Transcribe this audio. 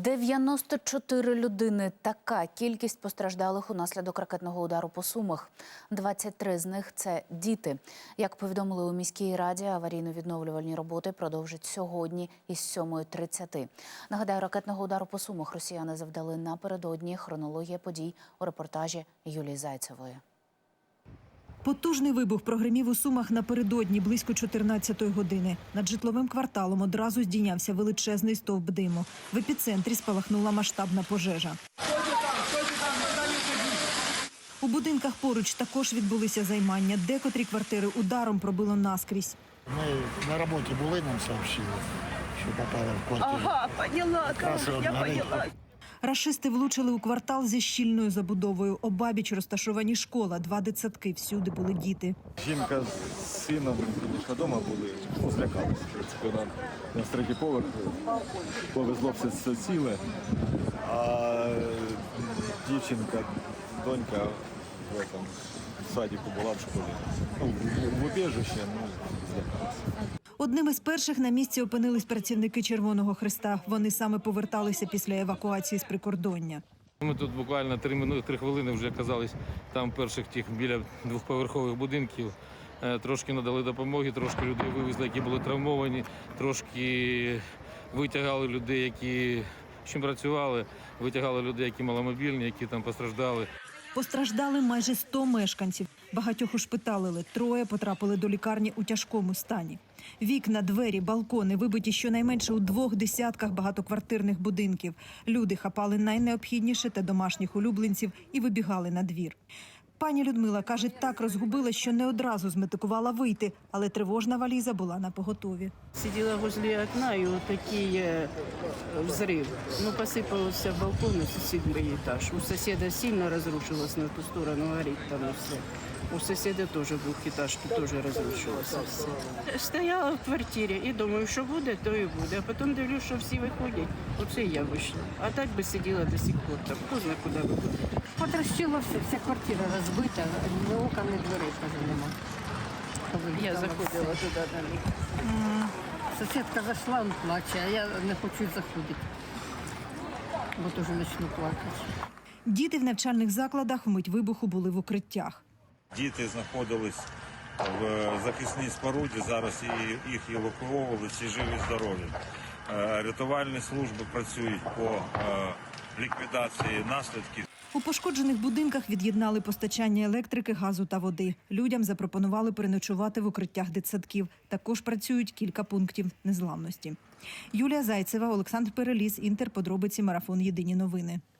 94 людини. Така кількість постраждалих унаслідок ракетного удару по Сумах. 23 з них це діти. Як повідомили у міській раді, аварійно-відновлювальні роботи продовжать сьогодні із 7.30. Нагадаю, ракетного удару по Сумах росіяни завдали напередодні. Хронологія подій у репортажі Юлії Зайцевої. Потужний вибух прогремів у Сумах напередодні близько 14-ї години. Над житловим кварталом одразу здійнявся величезний стовп диму. В епіцентрі спалахнула масштабна пожежа. У будинках поруч також відбулися займання. Декотрі квартири ударом пробило наскрізь. Ми на роботі були, нам сообщили, що попали в квартиру. Ага, поняла, я поняла. Рашисти влучили у квартал зі щільною забудовою. Обабіч розташовані школа, два дитсадки. Всюди були діти. Жінка з сином вдома були, ну, злякалися. В на, третій поверх повезло все ціле, а дівчинка, донька в этом садіку була в школі. Ну, в убіжище, ну, злякалася. Одним із перших на місці опинились працівники Червоного Христа. Вони саме поверталися після евакуації з прикордоння. Ми тут буквально три три хвилини вже оказались там перших тих біля двохповерхових будинків. Е, Трошки надали допомоги, трошки людей вивезли, які були травмовані, трошки витягали людей, які чим працювали, витягали людей, які маломобільні, які там постраждали. Постраждали майже 100 мешканців. Багатьох ушпиталили. Троє потрапили до лікарні у тяжкому стані. Вікна, двері, балкони вибиті щонайменше у двох десятках багатоквартирних будинків. Люди хапали найнеобхідніше та домашніх улюбленців і вибігали на двір. Пані Людмила каже, так розгубила, що не одразу зметикувала вийти, але тривожна валіза була на поготові. Сидела возле окна, и вот такие э, взрыв. Ну, посыпался балкон и соседний этаж. У соседа сильно разрушилось на ту сторону, горит там и все. У соседа тоже двухэтажки тоже разрушилось все. Стояла в квартирі і думаю, що буде, то і буде. А потім дивлюсь, що всі виходять. Оце і я вийшла. А так би сиділа до сих пор там. Хто знає, куди виходить. Потрощило все, вся квартира розбита, ні окон, ні дверей теж нема. Я заходила туди на них. Сусідка зайшла, він плаче, а я не хочу й заходити, бо теж почну плакати. Діти в навчальних закладах вмить вибуху були в укриттях. Діти знаходились в захисній споруді. Зараз їх евакуовували, всі живі здорові. Е, Рятувальні служби працюють по е, ліквідації наслідків. У пошкоджених будинках від'єднали постачання електрики, газу та води. Людям запропонували переночувати в укриттях дитсадків. Також працюють кілька пунктів незламності. Юлія Зайцева, Олександр Переліс, Інтер. Подробиці марафон. Єдині новини.